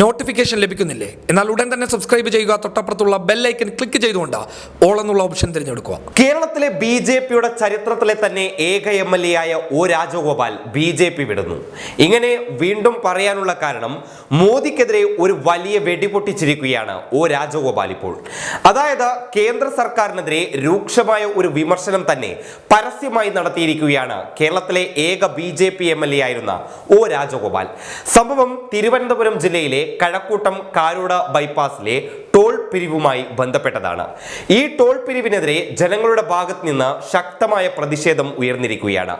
Notification ലഭിക്കുന്നില്ലേ? എന്നാൽ ഉടൻ തന്നെ സബ്സ്ക്രൈബ് ചെയ്യുക തൊട്ടപ്പുറത്തുള്ള ബെല്ലൈക്കൻ ക്ലിക്ക് ചെയ്തുകൊണ്ട് ഓൾ എന്നുള്ള ഓപ്ഷൻ തിരഞ്ഞെടുക്കുക. കേരളത്തിലെ ബി ജെ പിയുടെ ചരിത്രത്തിലെ തന്നെ ഏക എം എൽ എ ആയ O Rajagopal B J P വിടുന്നു. ഇങ്ങനെ വീണ്ടും പറയാനുള്ള കാരണം മോദിക്കെതിരെ ഒരു വലിയ വെടിപൊട്ടിച്ചിരിക്കുകയാണ് ഒ രാജഗോപാൽ ഇപ്പോൾ. അതായത് കേന്ദ്ര സർക്കാരിനെതിരെ രൂക്ഷമായ ഒരു വിമർശനം തന്നെ പരസ്യമായി നടത്തിയിരിക്കുകയാണ് കേരളത്തിലെ ഏക B J P M L A ആയിരുന്ന ഒ രാജഗോപാൽ. സംഭവം തിരുവനന്തപുരം ജില്ലയിലെ കഴക്കൂട്ടം കാരൂട ബൈപ്പാസിലെ ടോൾ പിരിവുമായി ബന്ധപ്പെട്ടതാണ്. ഈ ടോൾ പിരിവിനെതിരെ ജനങ്ങളുടെ ഭാഗത്ത് നിന്ന് ശക്തമായ പ്രതിഷേധം ഉയർന്നിരിക്കുകയാണ്.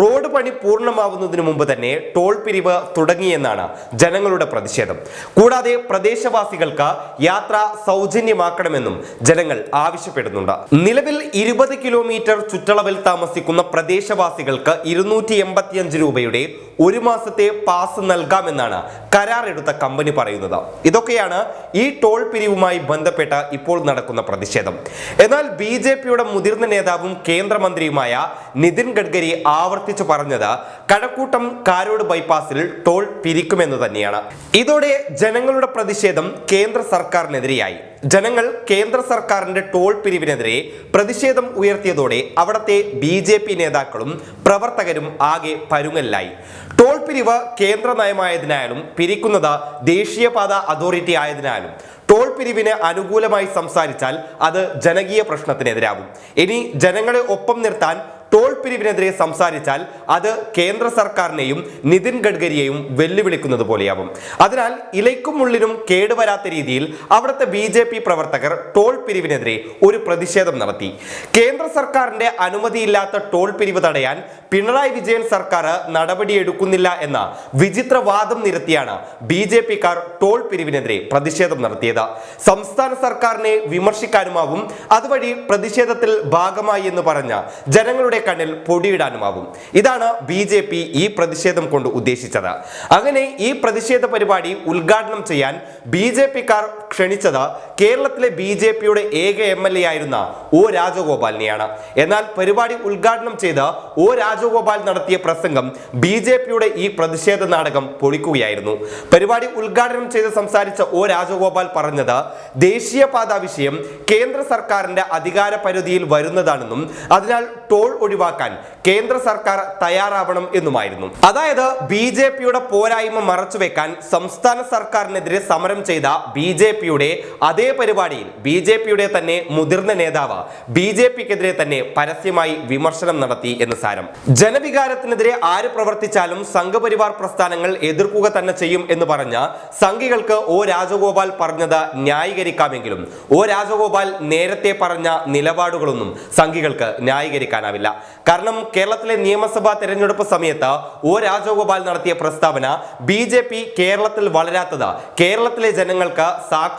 റോഡ് പണി പൂർണമാവുന്നതിന് മുമ്പ് തന്നെ ടോൾ പിരിവ് തുടങ്ങിയെന്നാണ് ജനങ്ങളുടെ പ്രതിഷേധം. കൂടാതെ പ്രദേശവാസികൾക്ക് യാത്ര സൗജന്യമാക്കണമെന്നും ജനങ്ങൾ ആവശ്യപ്പെടുന്നുണ്ട്. നിലവിൽ ഇരുപത് കിലോമീറ്റർ ചുറ്റളവിൽ താമസിക്കുന്ന പ്രദേശവാസികൾക്ക് ഇരുന്നൂറ്റി എൺപത്തിയഞ്ച് രൂപയുടെ ഒരു മാസത്തെ പാസ് നൽകാമെന്നാണ് കരാർ എടുത്ത കമ്പനി പറയുന്നത്. ഇതൊക്കെയാണ് ഈ ടോൾ പിരിവുമായി ബന്ധപ്പെട്ട ഇപ്പോൾ നടക്കുന്ന പ്രതിഷേധം. എന്നാൽ ബി ജെ പിയുടെ മുതിർന്ന നേതാവും കേന്ദ്രമന്ത്രിയുമായ നിതിൻ ഗഡ്കരി ആവർത്തിച്ചു പറഞ്ഞത് കഴക്കൂട്ടം കാരോട് ബൈപ്പാസിൽ ടോൾ പിരിക്കുമെന്ന് തന്നെയാണ്. ഇതോടെ ജനങ്ങളുടെ പ്രതിഷേധം കേന്ദ്ര സർക്കാരിനെതിരെയായി. ജനങ്ങൾ കേന്ദ്ര സർക്കാരിന്റെ ടോൾ പിരിവിനെതിരെ പ്രതിഷേധം ഉയർത്തിയതോടെ അവിടത്തെ ബി ജെ പി നേതാക്കളും പ്രവർത്തകരും ആകെ പരുങ്ങലിലായി. ടോൾ പിരിവ് കേന്ദ്ര നയമായതിനാലും പിരിക്കുന്നത് ദേശീയപാത അതോറിറ്റി ആയതിനാലും പിരിവിന് അനുകൂലമായി സംസാരിച്ചാൽ അത് ജനകീയ പ്രശ്നത്തിനെതിരാകും. ഇനി ജനങ്ങളെ ഒപ്പം നിർത്താൻ ടോൾ പിരിവിനെതിരെ സംസാരിച്ചാൽ അത് കേന്ദ്ര സർക്കാരിനെയും നിതിൻ ഗഡ്കരിയെയും വെല്ലുവിളിക്കുന്നത് പോലെയാവും. അതിനാൽ ഇലയ്ക്കും ഉള്ളിനും കേടുവരാത്ത രീതിയിൽ അവിടുത്തെ ബി ജെ പി പ്രവർത്തകർ ടോൾ പിരിവിനെതിരെ ഒരു പ്രതിഷേധം നടത്തി. കേന്ദ്ര സർക്കാരിന്റെ അനുമതിയില്ലാത്ത ടോൾ പിരിവ് തടയാൻ പിണറായി വിജയൻ സർക്കാർ നടപടിയെടുക്കുന്നില്ല എന്ന വിചിത്ര വാദം നിരത്തിയാണ് ബി ജെ പിക്കാർ ടോൾ പിരിവിനെതിരെ പ്രതിഷേധം നടത്തിയത്. സംസ്ഥാന സർക്കാരിനെ വിമർശിക്കാനുമാവും അതുവഴി പ്രതിഷേധത്തിൽ ഭാഗമായി എന്ന് പറഞ്ഞ ജനങ്ങളുടെ കണ്ണിൽ പൊടിയിടാനുമാവും. ഇതാണ് ബി ജെ പി ഈ പ്രതിഷേധം കൊണ്ട് ഉദ്ദേശിച്ചത്. അങ്ങനെ ഈ പ്രതിഷേധ പരിപാടി ഉദ്ഘാടനം ചെയ്യാൻ ബി ജെ പിക്കാർ ക്ഷണിച്ചത് കേരളത്തിലെ ബി ജെ പിയുടെ ഏക എം എൽ എ ആയിരുന്ന ഒ രാജഗോപാലിനെയാണ്. എന്നാൽ പരിപാടി ഉദ്ഘാടനം ചെയ്ത് ഒ രാജഗോപാൽ നടത്തിയ പ്രസംഗം ബി ജെ പിയുടെ ഈ പ്രതിഷേധ നാടകം പൊളിക്കുകയായിരുന്നു. പരിപാടി ഉദ്ഘാടനം ചെയ്ത് സംസാരിച്ച ഒ രാജഗോപാൽ പറഞ്ഞത് ദേശീയപാത വിഷയം കേന്ദ്ര സർക്കാരിന്റെ അധികാര പരിധിയിൽ വരുന്നതാണെന്നും അതിനാൽ ടോൾ ഒഴിവാക്കാൻ കേന്ദ്ര സർക്കാർ തയ്യാറാവണം എന്നുമായിരുന്നു. അതായത് ബി ജെ പിയുടെ പോരായ്മ മറച്ചുവെക്കാൻ സംസ്ഥാന സർക്കാരിനെതിരെ സമരം ചെയ്ത ബി ജെ പിയുടെ അതേ പരിപാടിയിൽ ബി ജെ പിയുടെ തന്നെ മുതിർന്ന നേതാവ് ബി ജെ പിക്കെതിരെ തന്നെ പരസ്യമായി വിമർശനം നടത്തി എന്ന് സാരം. ജനവികാരത്തിനെതിരെ ആര് പ്രവർത്തിച്ചാലും സംഘപരിവാർ പ്രസ്ഥാനങ്ങൾ എതിർക്കുക തന്നെ ചെയ്യും എന്ന് പറഞ്ഞ സംഘികൾക്ക് ഒ രാജഗോപാൽ പറഞ്ഞത് ന്യായീകരിക്കാമെങ്കിലും ഒ രാജഗോപാൽ നേരത്തെ പറഞ്ഞ നിലപാടുകളൊന്നും സംഘികൾക്ക് ന്യായീകരിക്കാനാവില്ല. കാരണം കേരളത്തിലെ നിയമസഭാ തെരഞ്ഞെടുപ്പ് സമയത്ത് ഒ രാജഗോപാൽ നടത്തിയ പ്രസ്താവന ബി കേരളത്തിൽ വളരാത്തത് കേരളത്തിലെ ജനങ്ങൾക്ക് സാക്ഷരതയുള്ളത്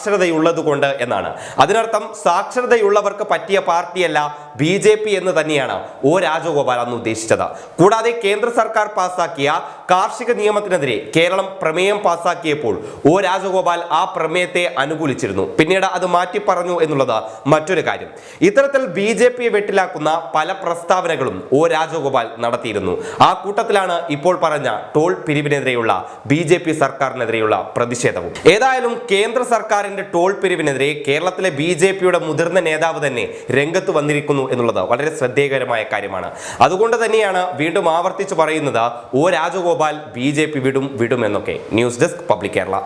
കൊണ്ട് എന്നാണ്. അതിനർത്ഥം സാക്ഷരതയുള്ളവർക്ക് പറ്റിയ പാർട്ടിയല്ല ബി ജെ പി എന്ന് തന്നെയാണ് ഒ രാജഗോപാൽ അന്ന് ഉദ്ദേശിച്ചത്. കൂടാതെ കേന്ദ്ര സർക്കാർ പാസാക്കിയ കാർഷിക നിയമത്തിനെതിരെ കേരളം പ്രമേയം പാസാക്കിയപ്പോൾ ഒ രാജഗോപാൽ ആ പ്രമേയത്തെ അനുകൂലിച്ചിരുന്നു. പിന്നീട് അത് മാറ്റി പറഞ്ഞു എന്നുള്ളത് മറ്റൊരു കാര്യം. ഇത്തരത്തിൽ ബി ജെ പിയെ വെട്ടിലാക്കുന്ന പല പ്രസ്താവനകളും ഒ രാജഗോപാൽ നടത്തിയിരുന്നു. ആ കൂട്ടത്തിലാണ് ഇപ്പോൾ പറഞ്ഞ ടോൾ പിരിവിനെതിരെയുള്ള ബി ജെ പി സർക്കാരിനെതിരെയുള്ള പ്രതിഷേധവും. ഏതായാലും കേന്ദ്ര സർക്കാരിന്റെ ടോൾ പിരിവിനെതിരെ കേരളത്തിലെ ബി ജെ പിയുടെ മുതിർന്ന നേതാവ് തന്നെ രംഗത്ത് വന്നിരിക്കുന്നു എന്നുള്ളത് വളരെ ശ്രദ്ധേയകരമായ കാര്യമാണ്. അതുകൊണ്ട് തന്നെയാണ് വീണ്ടും ആവർത്തിച്ച് പറയുന്നത് O Rajagopal B J P വിടും വിടുമെന്നൊക്കെ. News desk public Kerala.